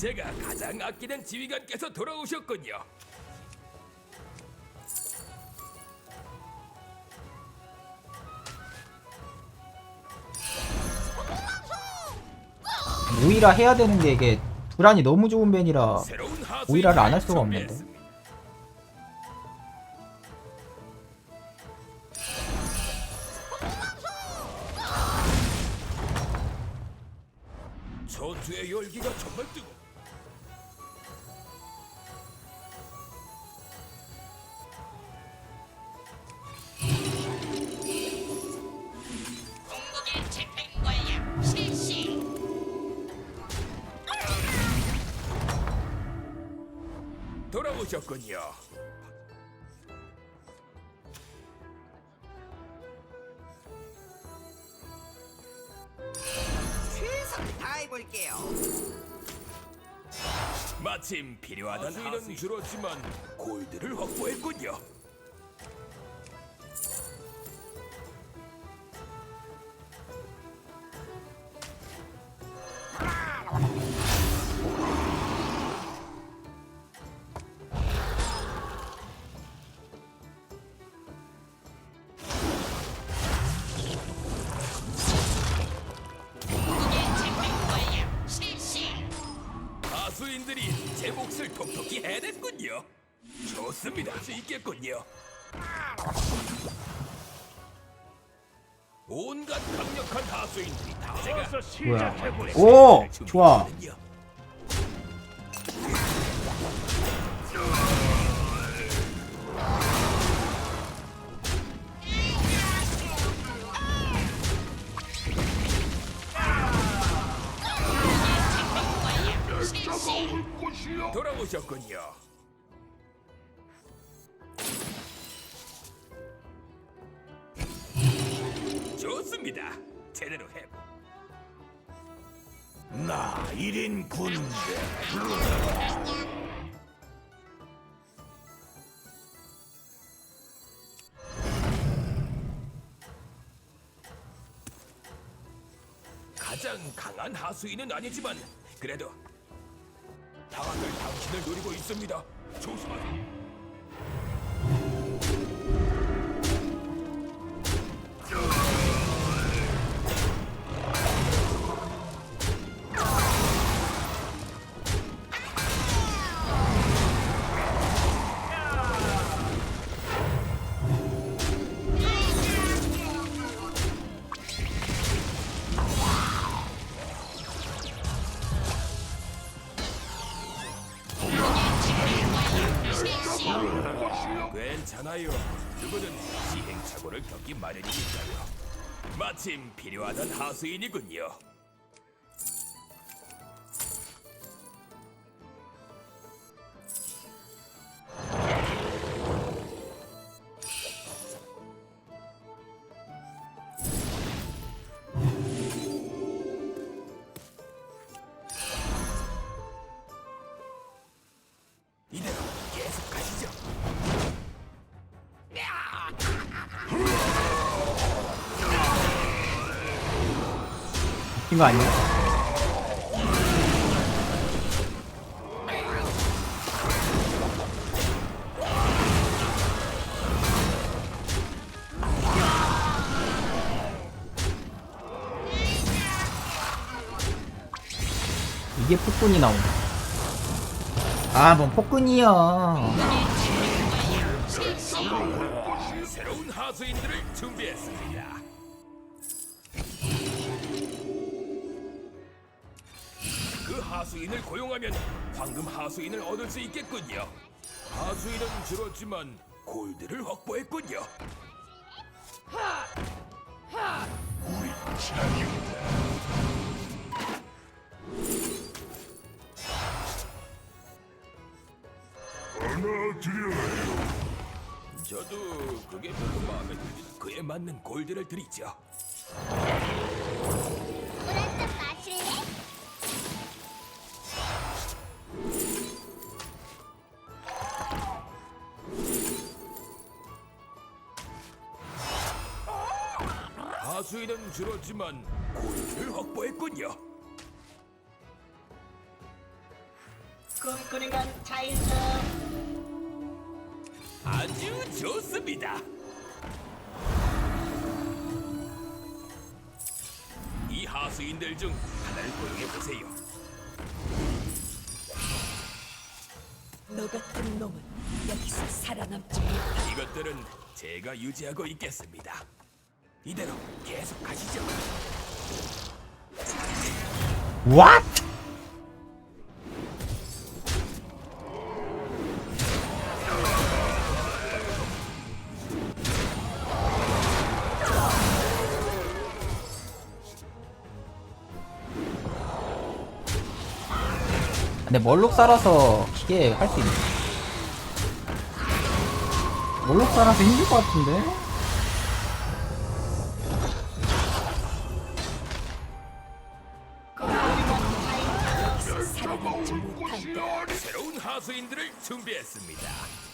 제가 가장 아끼는 지휘관께서 돌아오셨군요. 오이라 해야 되는데 이게 두란이 너무 좋은 벤이라 새로운 오이라를 안 할 수가 없는데. 준비했습니다. 돌아오셨군요. 최선을 다해볼게요. 마침 필요하던 하수인은 줄었지만 골드를 확보했군요. 온갖 강력한 하수인들이 다 제가 뭐야 오 좋아 준비했거든요. 실시. 돌아오셨군요. 1인 군대. 가장 강한 하수인은 아니지만 그래도 다들 당신을 노리고 있습니다. 조심하세요. 필요하던 하수인이군요. 웃긴 거 아니야? 이게 폭군이 나온다 아 뭔 폭군이야 새로운 하수인들을 준비했습니다. 하수인을 고용하면 황금 하수인을 얻을 수 있겠군요. 하수인은 줄었지만 골드를 확보했군요. 저도 그게 별로 마음에 듭니다. 그에 맞는 골드를 드리죠. 수인은 줄었지만 골드를 확보했군요. 꿈꾸는 건 자유죠. 아주 좋습니다. 이 하수인들 중 하나를 고용해 보세요. 너 같은 놈은 여기서 살아남지 못할 이것들은 제가 유지하고 있겠습니다. 이대로 계속 가시죠. What? 근데 멀록 살아서 이게 할 수 있네. 멀록 살아서 힘들 것 같은데? 준비했습니다.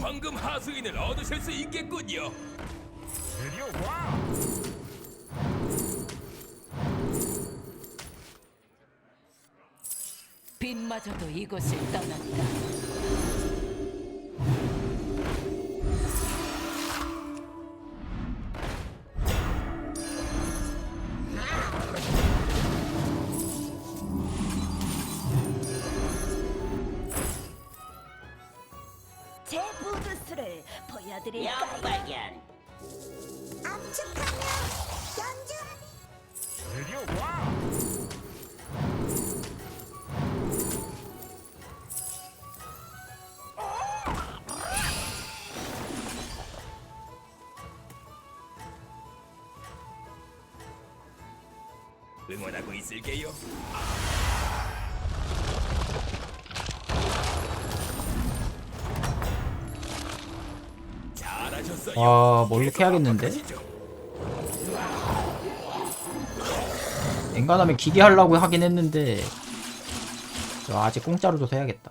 황금 하수인을 얻으실 수 있겠군요. 빛마저도 이곳을 떠났다. 보여드릴까요? 영발견. 압축하면 연주. 응원하고 있을게요. 잘 와, 뭐 이렇게 해야겠는데? 엔간하면 기계 하려고 하긴 했는데 저 아직 공짜로 줘서 해야겠다.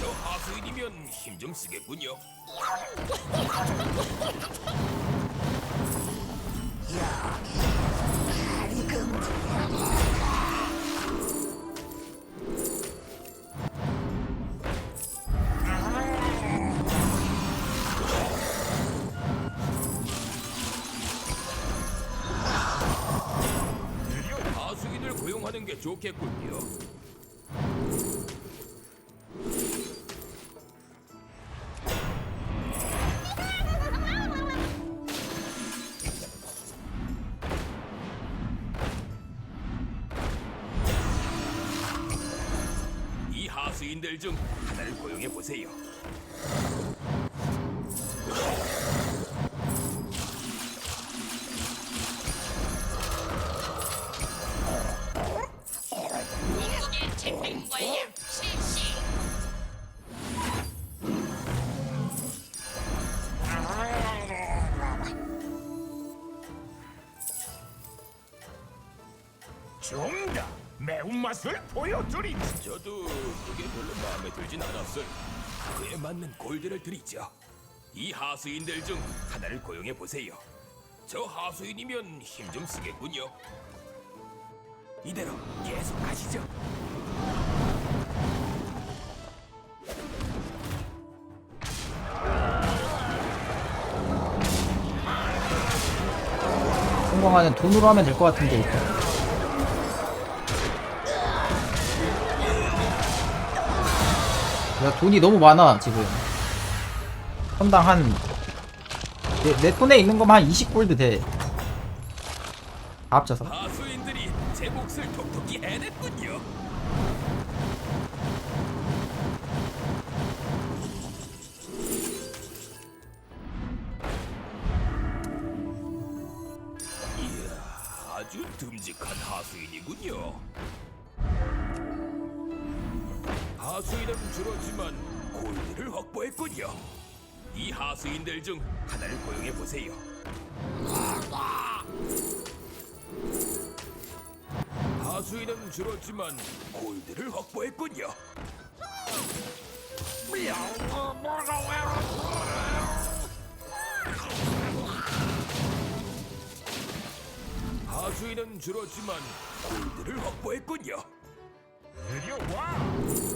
저 하수인이면 힘좀 쓰겠군요. 하수인을 고용하는 게 좋겠군요. 이 하수인들 중 하나를 고용해 보세요. 실시. 정답! 매운맛을 보여드림! 저도 그게 별로 마음에 들진 않았어요. 그에 맞는 골드를 드리죠. 이 하수인들 중 하나를 고용해 보세요. 저 하수인이면 힘 좀 쓰겠군요. 이대로 계속 가시죠. 성공하는 돈으로 하면 될 것 같은데 일단. 야 돈이 너무 많아 지금 선당 한 내, 내 손에 있는 것만 한 20골드 돼. 다 합쳐서. 이 하수인들 중 하나를 고용해 보세요. 하수인은 줄었지만 골드를 확보했군요. 하수인은 줄었지만 골드를 확보했군요. 내려와.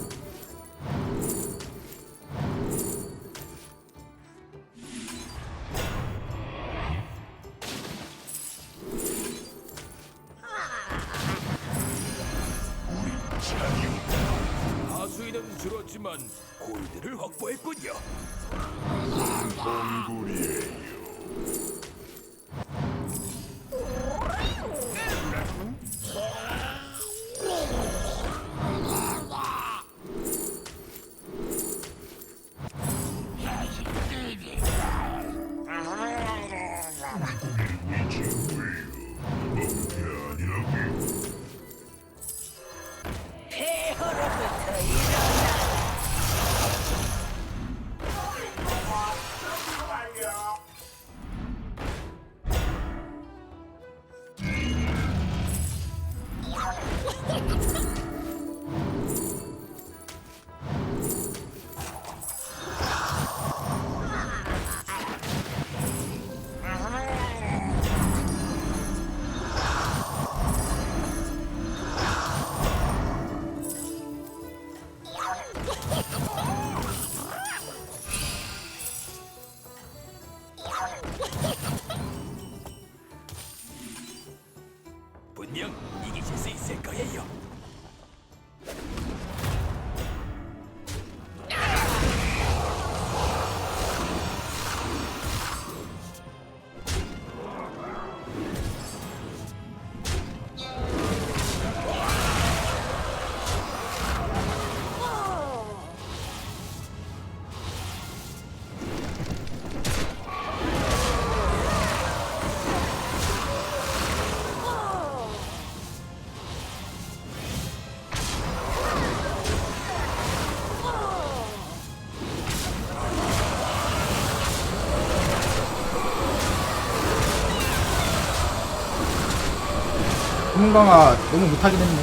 강화 너무 못하긴 했네.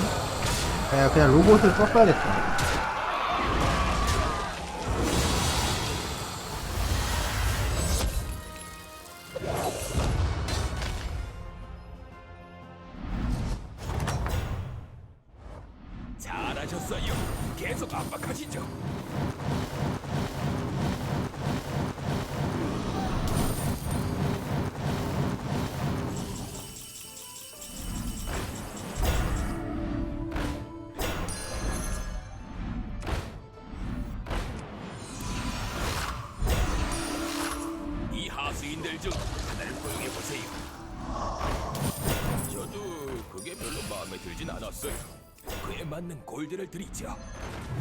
야, 그냥 로봇을 썼어야겠다. 그에 맞는 골드를 드리죠.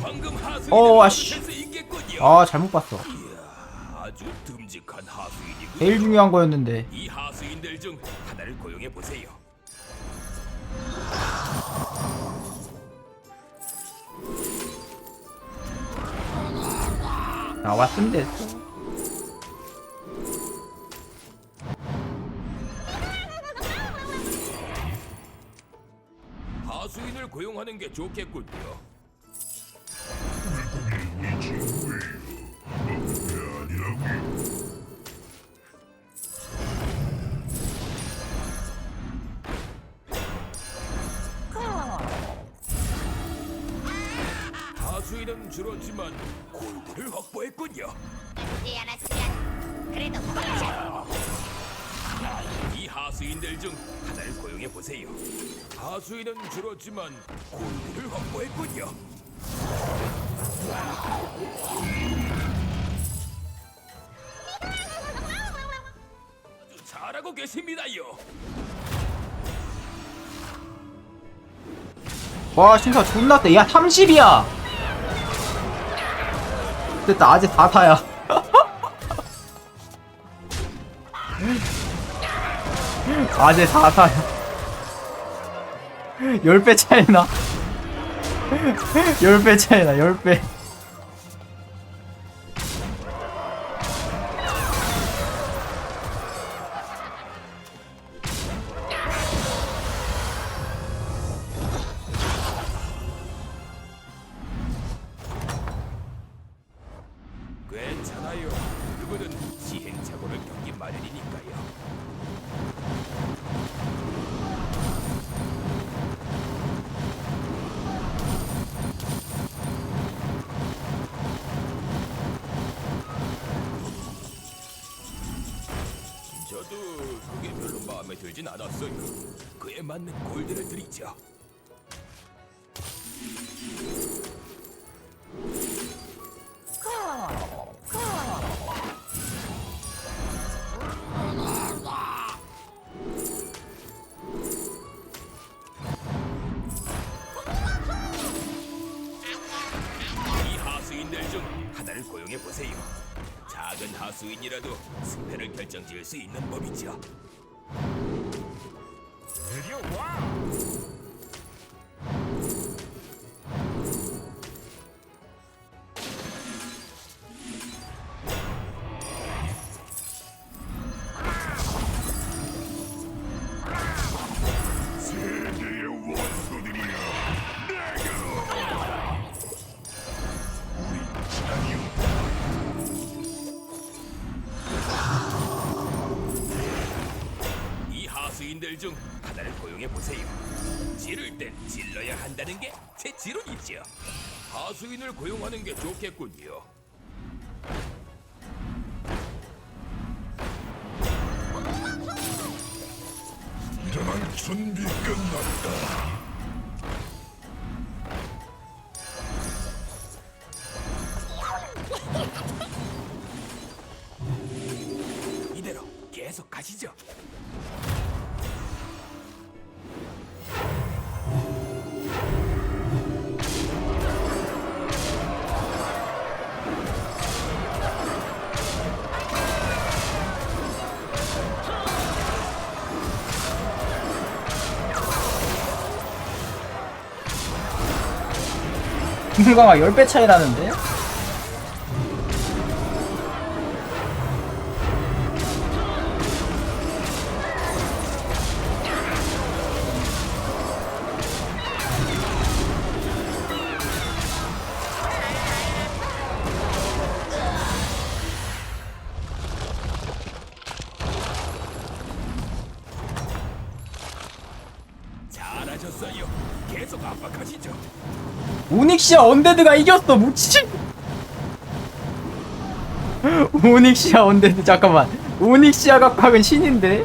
황금 하수인을 어, 아씨. 있겠군요. 아 잘못 봤어. 이야, 아주 듬직한 하수인이군요. 제일 중요한 거였는데. 이 하수인들 중 하나를 고용해 보세요. 나왔으면 됐어. 수인을 고용하는 게 좋겠군요. 다수인은 줄었지만 골고를 확보했군요. 네, 나쁘지 그래도 이 하수인들 중 보세요. 하수인은 줄었지만 골드를 확보했군요. 잘하고 계십니다요. 와 신사 존나 떼야 30이야 됐다 아직 4타야 아직 4타야 10배 차이나 10배 차이나 10배 괜찮아요. 들진 않았어요. 그에 맞는 골드를 드리죠. 이 하수인들 중 하나를 고용해 보세요. 작은 하수인이라도 승패를 결정지을 수 있는 법이죠. 준비 끝났다. 김강아 10배 차이 나는데? 오닉시아 언데드가 이겼어. 묵치. 오닉시아 언데드 잠깐만. 오닉시아 각각은 신인데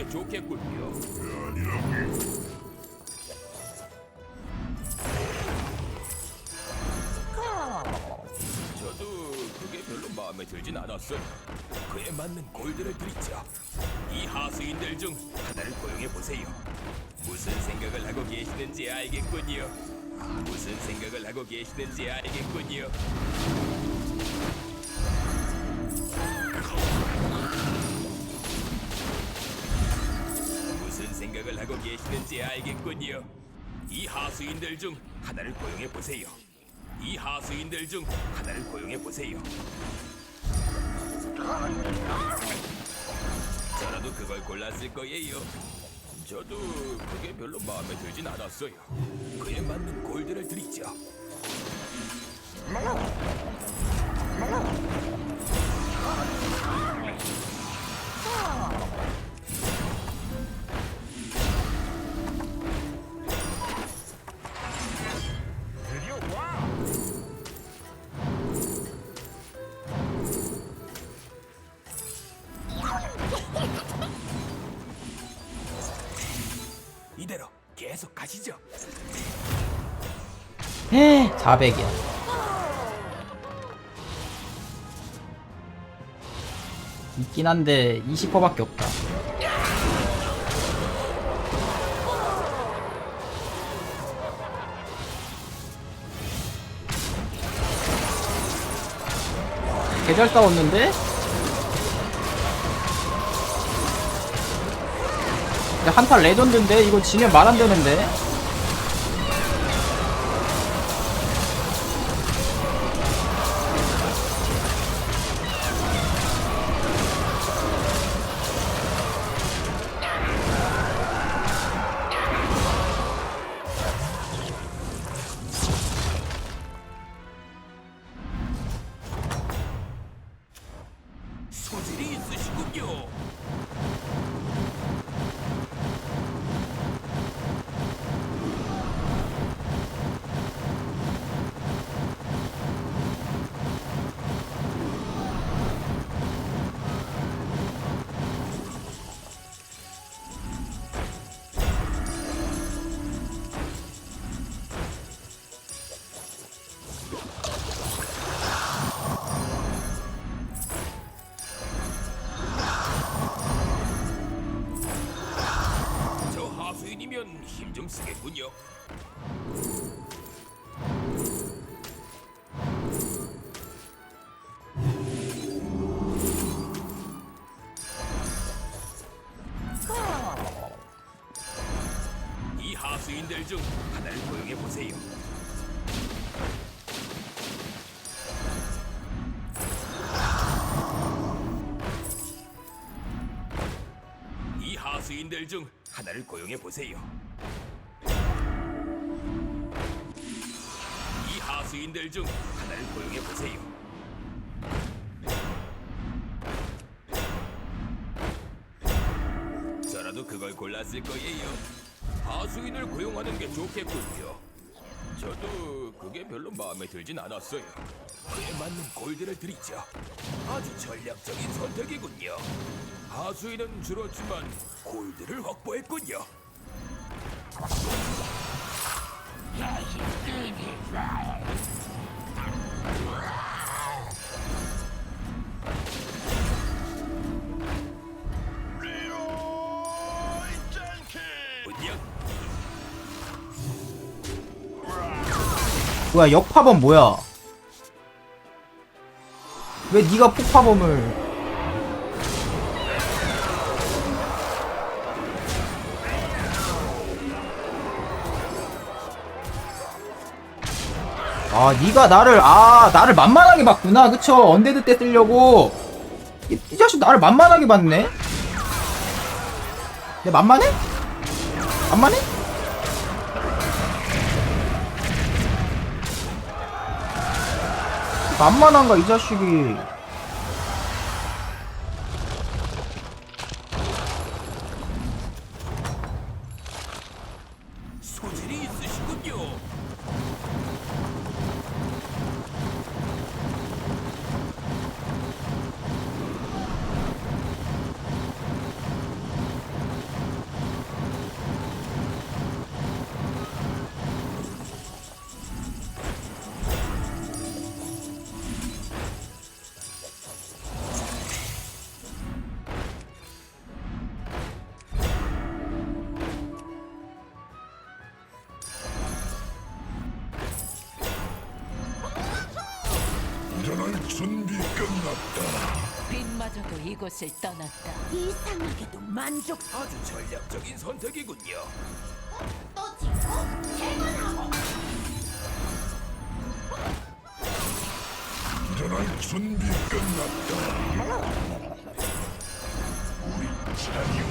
게 좋겠군요. 저도 그게 별로 마음에 들진 않았어요. 그에 맞는 골드를 드리죠. 이 하수인들 중 하나를 고용해 보세요. 무슨 생각을 하고 계시는지 알겠군요. 무슨 생각을 하고 계시는지 알겠군요. 생각을 하고 계시는지 알겠군요. 이 하수인들 중 하나를 고용해 보세요. 이 하수인들 중 하나를 고용해 보세요. 저라도 그걸 골랐을 거예요. 저도 그게 별로 마음에 들진 않았어요. 그에 맞는 골드를 드리죠. 400이야. 있긴 한데 20%밖에 없다. 개잘 싸웠는데? 한타 레전드인데 이거 지면 말 안 되는데? 좀 쓰겠군요. 이 하수인들 중 하나를 고용해 보세요. 이 하수인들 중 하나를 고용해 보세요. 이 하수인들 중 하나를 고용해 보세요. 저라도 그걸 골랐을 거예요. 하수인을 고용하는 게 좋겠군요. 저도 그게 별로 마음에 들진 않았어요. 그에 맞는 골드를 드리죠. 아주 전략적인 선택이군요. 하수인은 줄었지만 골드를 확보했군요. 뭐야 역파범 뭐야? 왜 네가 폭파범을? 아 네가 나를 아 나를 만만하게 봤구나. 그쵸? 언데드 때 쓰려고. 이, 이 자식 나를 만만하게 봤네. 내 만만해? 만만해? 만만한가 이 자식이 이곳을 떠났다. 이상하게도 만족. 아주 전략적인 선택이군요. 또 찍고 재건하고 전할 준비 끝났다. 우리 자유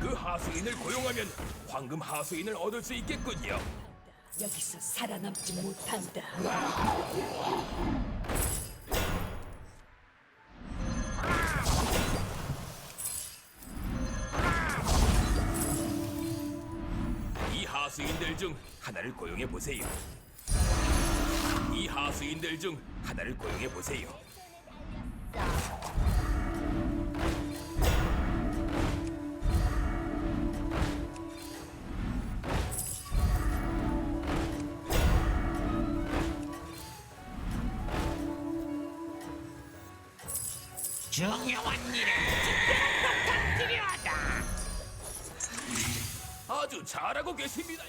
그 하수인을 고용하면 황금 하수인을 얻을 수 있겠군요. 여기서 살아남지 못한다. 하나를 고용해 보세요. 이 하수인들 중 하나를 고용해 보세요. 아주 잘하고 계십니다.